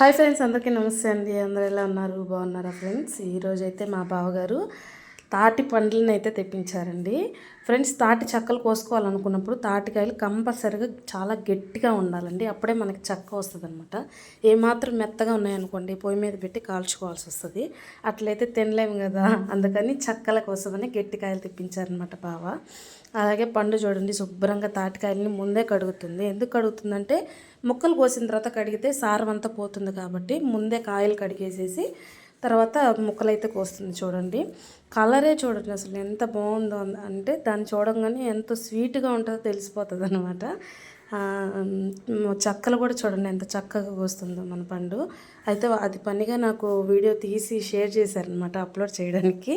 Hi friends అందరికీ నమస్తే అండి. అందరు ఎలా ఉన్నారు? బాగున్నారా ఫ్రెండ్స్? ఈరోజు అయితే మా బావగారు తాటి పండ్లను అయితే తెప్పించారండి. ఫ్రెండ్స్ తాటి చెక్కలు కోసుకోవాలనుకున్నప్పుడు తాటికాయలు కంపల్సరీగా చాలా గట్టిగా ఉండాలండి. అప్పుడే మనకి చెక్క వస్తుంది అనమాట ఏమాత్రం మెత్తగా ఉన్నాయనుకోండి పొయ్యి మీద పెట్టి కాల్చుకోవాల్సి వస్తుంది. అట్లయితే తినలేము కదా. అందుకని చెక్కల కోసమని గట్టి కాయలు తెప్పించారనమాట బావ. అలాగే పండు చూడండి శుభ్రంగా తాటికాయలని ముందే కడుగుతుంది. ఎందుకు కడుగుతుందంటే ముక్కలు కోసిన తర్వాత కడిగితే సారం అంతా పోతుంది కాబట్టి ముందే కాయలు కడిగేసేసి తర్వాత ముక్కలు అయితే కోస్తుంది చూడండి. కలరే చూడండి అసలు ఎంత బాగుందో అంటే దాన్ని చూడంగానే ఎంత స్వీట్గా ఉంటుందో తెలిసిపోతుంది అనమాట చక్కలు కూడా చూడండి ఎంత చక్కగా కోస్తుందో మన పండు. అయితే అది పనిగా నాకు వీడియో తీసి షేర్ చేశారనమాట అప్లోడ్ చేయడానికి.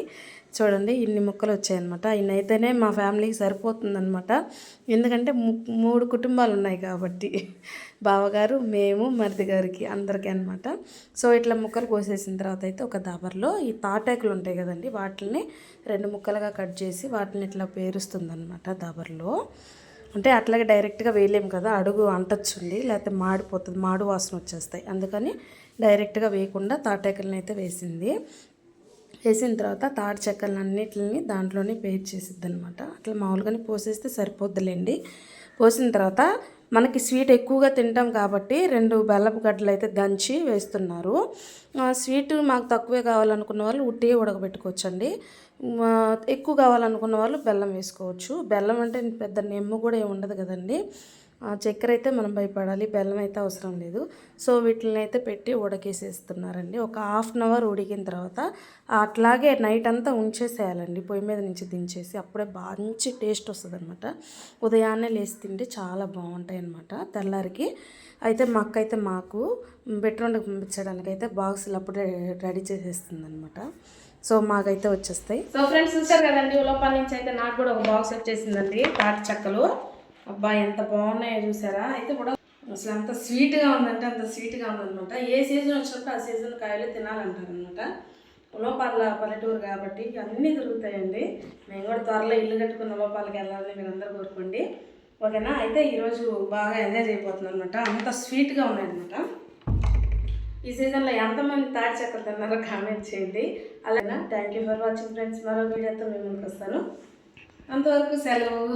చూడండి ఇన్ని ముక్కలు వచ్చాయన్నమాట. ఇన్ని అయితేనే మా ఫ్యామిలీకి సరిపోతుందన్నమాట. ఎందుకంటే ము- మూడు కుటుంబాలు ఉన్నాయి కాబట్టి బావగారు మేము మరిది గారికి అందరికీ అనమాట సో ఇట్లా ముక్కలు కోసేసిన తర్వాత అయితే ఒక దాబర్లో ఈ తాటాకులు ఉంటాయి కదండి వాటిని రెండు ముక్కలుగా కట్ చేసి వాటిని ఇట్లా పేరుస్తుంది అనమాట దాబర్లో. అంటే అట్లాగే డైరెక్ట్గా వేయలేము కదా అడుగు అంటొచ్చుండి లేకపోతే మాడిపోతుంది మాడు వాసన వచ్చేస్తాయి. అందుకని డైరెక్ట్గా వేయకుండా తాటాకులను అయితే వేసింది. వేసిన తర్వాత తాటి చెక్కలను అన్నిటిని దాంట్లోనే పేర్ చేసిద్ది అనమాట అట్లా మామూలుగానే పోసేస్తే సరిపోద్దులేండి. పోసిన తర్వాత మనకి స్వీట్ ఎక్కువగా తింటాం కాబట్టి రెండు బెల్లపు గడ్డలు అయితే దంచి వేస్తున్నారు. స్వీట్ మాకు తక్కువే కావాలనుకున్న వాళ్ళు ఉట్టి ఉడకబెట్టుకోవచ్చండి. ఎక్కువ కావాలనుకున్న వాళ్ళు బెల్లం వేసుకోవచ్చు. బెల్లం అంటే పెద్ద నెమ్ము కూడా ఏమి ఉండదు కదండి. ఆ, చక్కెర అయితే మనం భయపడాలి బెల్లం అయితే అవసరం లేదు. సో వీటిని అయితే పెట్టి ఉడకేసేస్తున్నారండి. ఒక హాఫ్ అన్ అవర్ ఉడికిన తర్వాత అట్లాగే నైట్ అంతా ఉంచేసేయాలండి. పొయ్యి మీద నుంచి దించేసి అప్పుడే మంచి టేస్ట్ వస్తుంది అనమాట ఉదయాన్నే లేచి తింటే చాలా బాగుంటాయి అనమాట తెల్లారికి. అయితే మా అక్క అయితే మాకు బెడ్రూమ్కి పంపించడానికి అయితే బాక్సులు అప్పుడే రెడీ చేసేస్తుంది అనమాట సో మాకైతే వచ్చేస్తాయి. సో ఫ్రెండ్స్ చూసారు కదండి లోపల నుంచి అయితే నాకు కూడా ఒక బాక్స్ వచ్చేసిందండి తాటి చెక్కలు. అబ్బా ఎంత బాగున్నాయో చూసారా? అయితే కూడా అసలు అంత స్వీట్గా ఉందంటే అంత స్వీట్గా ఉందనమాట ఏ సీజన్ వచ్చినప్పుడు ఆ సీజన్ కాయలు తినాలంటారనమాట లోపాల పల్లెటూరు కాబట్టి అన్నీ దొరుకుతాయండి. మేము కూడా త్వరలో ఇల్లు కట్టుకున్న లోపాలకి వెళ్ళాలని మీరు అందరూ కోరుకోండి. ఓకేనా? అయితే ఈరోజు బాగా ఎంజాయ్ చేయబోతున్నాను అనమాట అంత స్వీట్గా ఉన్నాయన్నమాట. ఈ సీజన్లో ఎంతమంది తాటి చెక్కలు తిన్నారో కామెంట్ చేయండి. అలాగే thank you for watching friends మరో వీడియోతో మేము ముందుకు వస్తాను. అంతవరకు సెలవు.